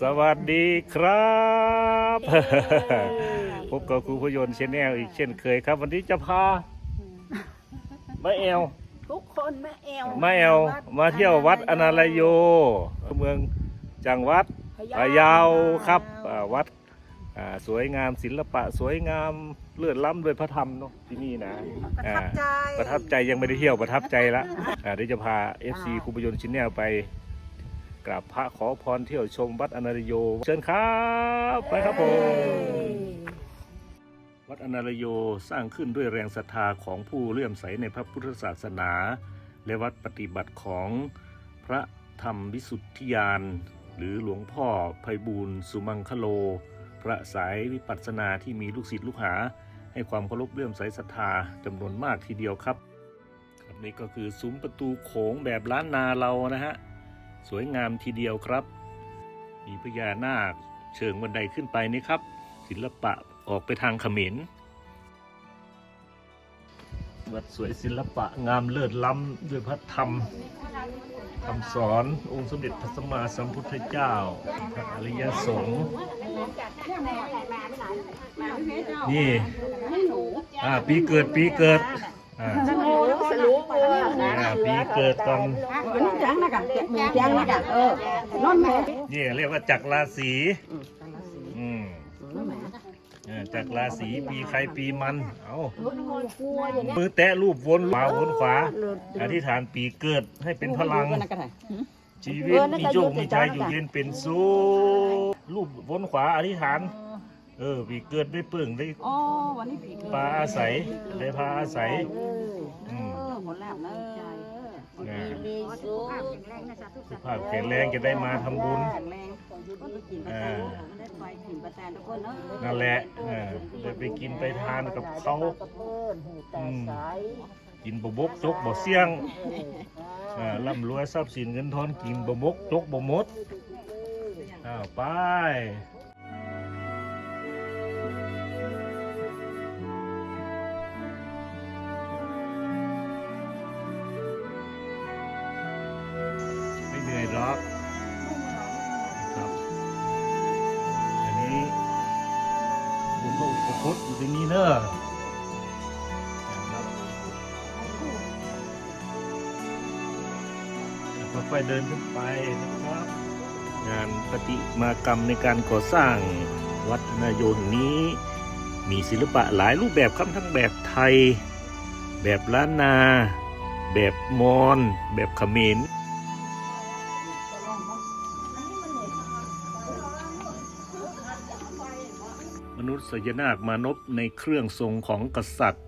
สวัสดีครับ พบกับครูพยนต์ชแนลอีกเช่นเคยครับ วันนี้จะพามาแอลทุกคนมาแอวมาแอลมาเที่ยววัดอนาลโย เมืองจังหวัดพะเยาครับอ่าวัดอ่าสวยงามศิลปะ สวยงามเลื่อนล้ำด้วยพระธรรมเนาะที่นี่นะประอ่าทับใจประทับใจยังไม่ได้เที่ยวประทับใจละอ่าเดี๋ยวจะพา FC ครูพยนต์ชแนลไป กราบพระขอพรเที่ยวชมวัดอนาลโย เชิญครับไปครับผมวัดอนาลโยสร้างขึ้นด้วยแรงศรัทธาของผู้เลื่อมใสในพระพุทธศาสนา และวัดปฏิบัติของพระธรรมวิสุทธิยาน หรือหลวงพ่อไพบูลสุมังคโล พระสายวิปัสสนาที่มีลูกศิษย์ลูกหา ให้ความเคารพเลื่อมใสศรัทธาจำนวนมากทีเดียวครับครับนี่ก็คือซุ้มประตูโขงแบบล้านนาเรานะฮะ สวยงามทีเดียวครับ มีพญานาคเชิงบันไดขึ้นไปนี่ครับ ศิลปะออกไปทางเขมรวัดสวยศิลปะงามเลิศล้ำด้วยพระธรรมคำสอนองค์สมเด็จพระสัมมาสัมพุทธเจ้าพระอริยสงฆ์นี่อ่าปีเกิดปีเกิดอ่าสรุปเอออ่าปีเกิดตอน มันนี้แจังนะกันหมูจังนะกันเออน้องแม่นี่เรียกว่าจักรราศีอืมจักรราศีปีใครปีมัน เอามือแตะรูปวนขวาวนขวา อธิษฐานปีเกิดให้เป็นพลัง ชีวิตมีโชคมีชัยอยู่เย็นเป็นสุขรูปวนขวาอธิษฐาน เออปีเกิดได้เปิ่งได้ปลาอาศัยได้พาอาศัยอืมหมดแล้ว เนอะอ่ามีสุขสุขภาพแข็งแรงจะได้มาทำบุญ แข็งแรงก็ไปกินประแตนได้ไปกินประแตนทุกคนเนาะนั่นแหละเออได้ไปกินไปทานกับเขา อืม กินบะบกจกบ่เสี่ยงอ่าร่ำรวยทรัพย์สินเงินทองกินบะบกจกบ่หมดอ้าวไป ตอยู่ที่นี่เนอค่อยๆเดินขึ้นไปนะครับ งานปฏิมากรรมในการก่อสร้างวัดนายโยแห่งนี้ มีศิลปะหลายรูปแบบครับทั้งแบบไทย แบบล้านนา แบบมอญแบบเขมร นุษย์สยนาคมานพในเครื่องทรงของกษัตริย์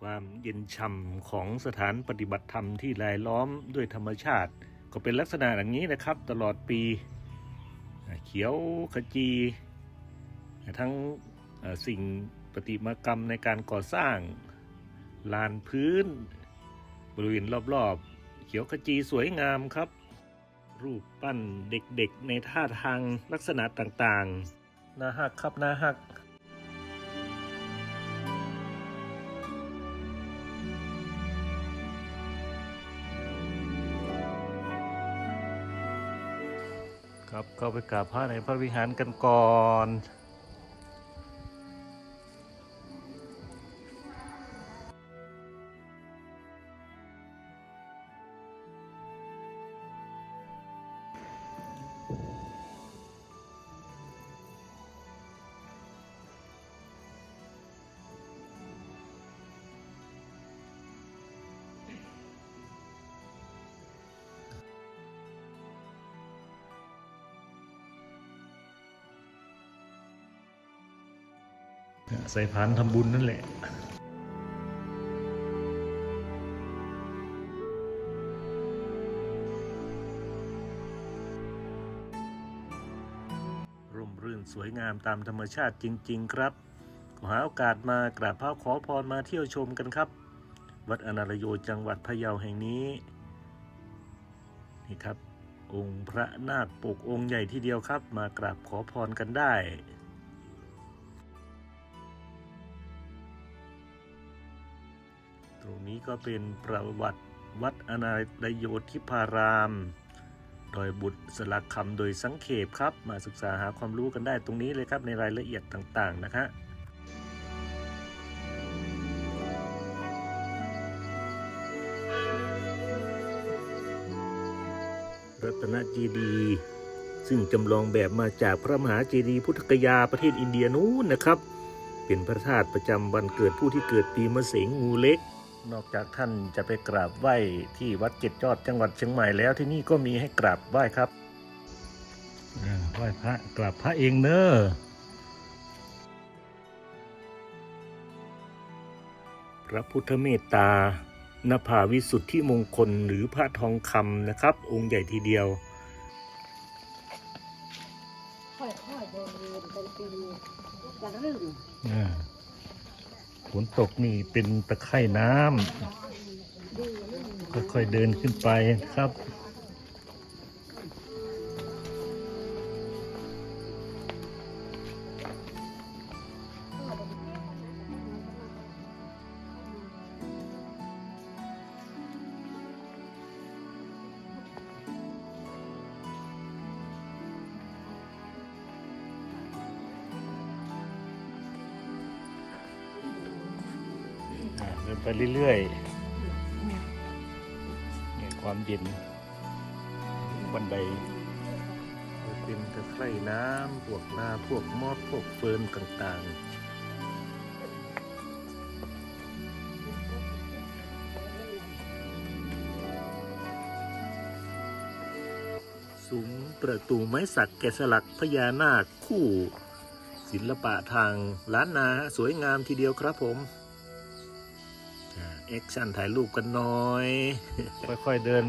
ความเย็นช่ำของสถานปฏิบัติธรรมที่รายล้อมด้วยธรรมชาติ ก็เป็นลักษณะอย่างนี้นะครับ ตลอดปีเขียวขจี ทั้งสิ่งปฏิมากรรมในการก่อสร้างลานพื้น บริเวณรอบๆ เขียวขจีสวยงามครับ รูปปั้นเด็กๆ ในท่าทางลักษณะต่างๆ น่าหักครับน่าหักครับเข้าไปกราบพระในพระวิหารกันก่อน ใส่พานทำบุญนั่นแหละร่มรื่นสวยงามตามธรรมชาติจริง ๆ ครับขอหาโอกาสมากราบพระขอพรมาเที่ยวชมกันครับ วัดอนาลโยจังหวัดพะเยาแห่งนี้นี่ครับ องค์พระนาคปกองค์ใหญ่ทีเดียวครับ มากราบขอพรกันได้ ตรงนี้ก็เป็นประวัติวัดอนารโยธิพาราม ดอยบุตรสลักคำโดยสังเขปครับ มาศึกษาหาความรู้กันได้ตรงนี้เลยครับในรายละเอียดต่างๆนะฮะรัตนเจดีย์ซึ่งจำลองแบบมาจากพระมหาเจดีย์พุทธกยาประเทศอินเดียนู้นนะครับ เป็นพระธาตุประจำวันเกิดผู้ที่เกิดปีมะเสงงูเล็ก นอกจากท่านจะไปกราบไหว้ที่วัดเจ็ดยอดจังหวัดเชียงใหม่แล้วที่นี่ก็มีให้กราบไหว้ครับอ่าไหว้พระกราบพระเองเนอะพระพุทธเมตตานภาวิสุทธิมงคลหรือพระทองคำนะครับ องค์ใหญ่ทีเดียวค่อยๆเดินเรียนเป็นปีจะรื่นอ่า ฝนตกนี่เป็นตะไคร่น้ำค่อยๆเดินขึ้นไปครับ ดินไปเรื่อยๆเนี่ยความเย็นบันไดเป็นตะไคร่น้ำพวกลาพวกมอดพวกเฟิร์นต่างๆสูงประตูไม้สักแกะสลักพญานาคคู่ ศิลปะทางล้านนาสวยงามทีเดียวครับผม แอคชั่นถ่ายรูปกันหน้อย ค่อยๆเดิน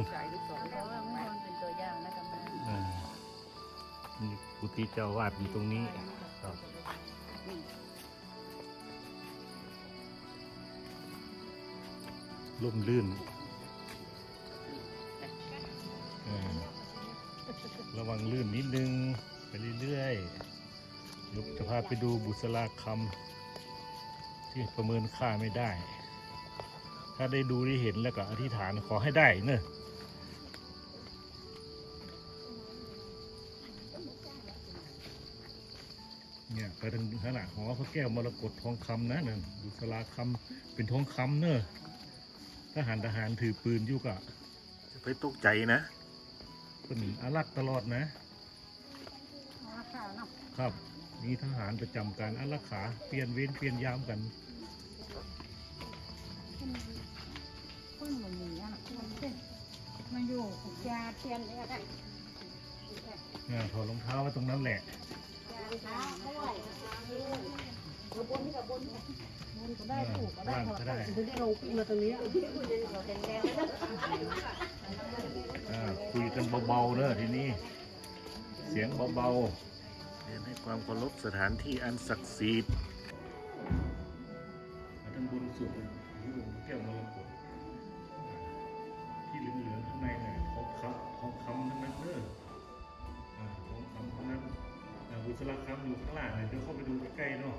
นี่กุฏิเจ้าวาดอยู่ตรงนี้ครับล่มลื่นอ่าระวังลื่นนิดนึง ไปเรื่อยๆลุกจะพาไปดูบุษราคำที่ประเมินค่าไม่ได้ ถ้าได้ดูได้เห็นแล้วก็อธิษฐานขอให้ได้เนอะเนี่ยไปทางขนาดหอพระแก้วมรกตทองคำนะนั่นบุษราคำเป็นทองคำเนอะทหารทหารถือปืนอยู่กะจะไปตกใจนะเป็นอารักษ์ตลอดนะราคาเนาะครับมีทหารประจำการอารักขาเปลี่ยนเวรเปลี่ยนยามกัน คนมันมีอะคนเต้นมาอยู่กับยาเทียนเนี่ยได้อ่าถอดรองเท้าไว้ตรงนั้นแหละเท้าด้วยบนกับบนบนก็ได้ถูกก็ได้บ้านก็ได้ถึงได้ลงมาตรงนี้เราแดงๆนะอ่าคุยกันเบาๆเนอะทีนี้ เสียงเบาๆเรียนให้ความเคารพสถานที่อันศักดิ์สิทธิ์มาทางบนสุด อ่าบุษราคำอยู่ข้างล่างเลยเดี๋ยวเข้าไปดูใกล้ๆเนาะ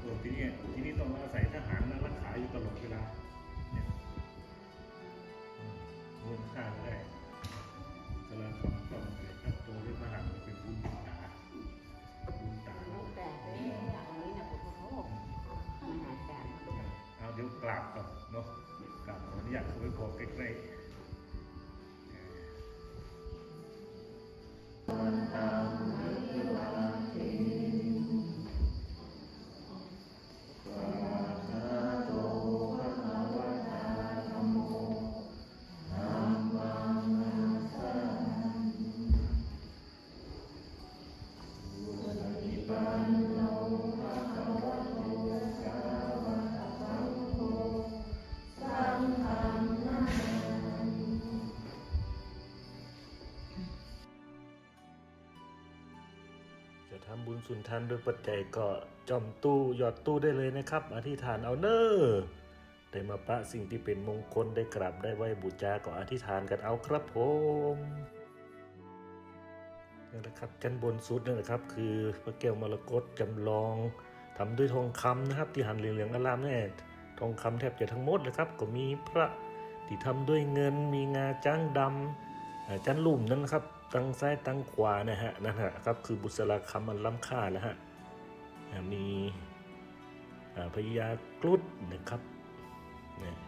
เออที่นี่ที่นี่ต้องอาศัยทหารนะรักษาอยู่ตลอดเวลา จะทำบุญสุนทานด้วยปัจจัยก็จอมตู้หยอดตู้ได้เลยนะครับ อธิษฐานเอาเนอได้มาประสิ่งที่เป็นมงคลได้กราบได้ไหวบูชาก็อธิษฐานกันเอาครับผมนี่นะครับชั้นบนสุดนั่นแหละครับ คือพระแก้วมรกตจำลองทำด้วยทองคำนะครับ ที่หันเหลืองๆอลามแน่ทองคำแทบจะทั้งหมดเลยครับ ก็มีพระที่ทำด้วยเงินมีงาจ้างดำอ่าจ้านลุ่มนั้นครับ ตั้งซ้ายตั้งขวานะฮะนั่นฮะครับคือบุษราคำมันล้ำค่าแล้วฮะมีพญากรุดนะครับนะ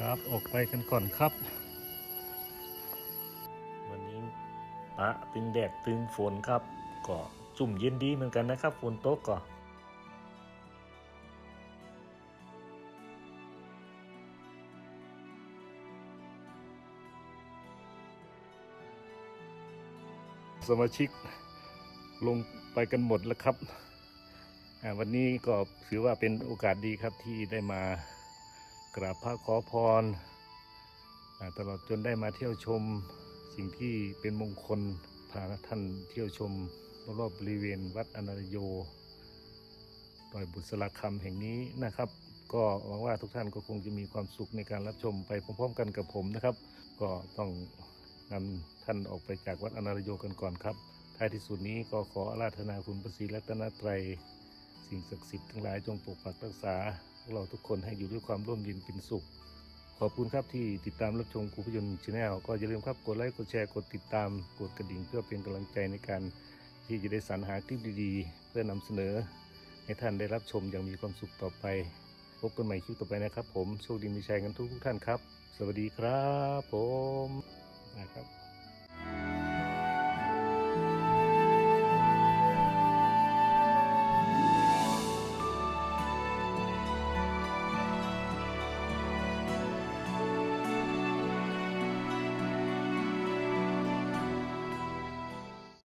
ครับ ออกไปกันก่อนครับ วันนี้ปะตึงแดดตึงฝนครับ ก็จุ่มเย็นดีเหมือนกันนะครับฝนตกก็สมาชิกลงไปกันหมดแล้วครับอ่าวันนี้ก็ถือว่าเป็นโอกาสดีครับที่ได้มา กราบพระขอพร ตลอดจนได้มาเที่ยวชมสิ่งที่เป็นมงคลพาท่านเที่ยวชมรอบๆบริเวณวัดอนารโยดอยบุษราคำแห่งนี้นะครับ ก็หวังว่าทุกท่านก็คงจะมีความสุขในการรับชมไปพร้อมๆกันกับผมนะครับ ก็ต้องนำท่านออกไปจากวัดอนารโยกันก่อนครับท้ายที่สุดนี้ก็ขออาราธนาคุณพระศรีรัตนตรัยสิ่งศักดิ์สิทธิ์ทั้งหลายจงปกปักรักษา พวกเราทุกคนให้อยู่ด้วยความร่มเย็นเป็นสุข ขอบคุณครับที่ติดตามรับชมครูพยนต์ชาแนลก็อย่าลืมครับกดไลค์กดแชร์กดติดตามกดกระดิ่งเพื่อเป็นกำลังใจในการที่จะได้สรรหาคลิปดีๆ เพื่อนำเสนอ ให้ท่านได้รับชมอย่างมีความสุขต่อไป พบกันใหม่คลิปต่อไปนะครับ ผมโชคดีมีชัยกันทุกท่านครับ สวัสดีครับ ผมนะครับ